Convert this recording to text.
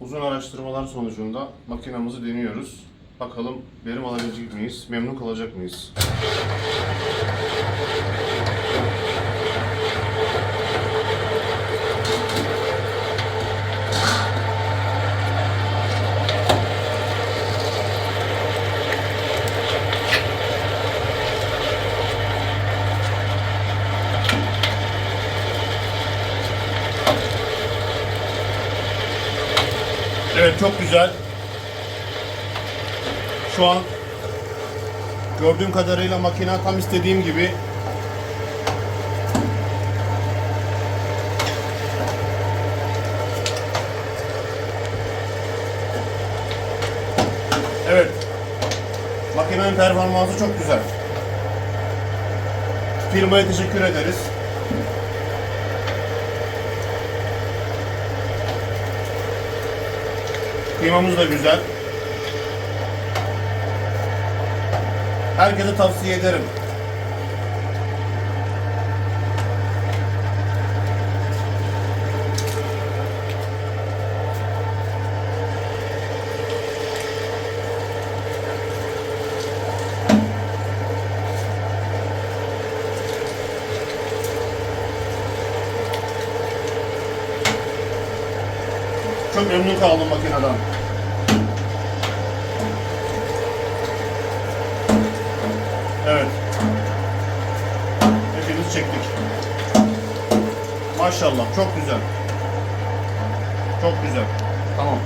Uzun araştırmalar sonucunda makinamızı deniyoruz. Bakalım verim alabilecek miyiz, memnun kalacak mıyız? Evet çok güzel. Şu an gördüğüm kadarıyla makine tam istediğim gibi. Evet. Makinenin performansı çok güzel. Firmaya teşekkür ederiz. Kıymamız da güzel. Herkese tavsiye ederim. Çok memnun kaldım makineden. Evet. Hepimiz çektik. Maşallah çok güzel. Çok güzel. Tamam.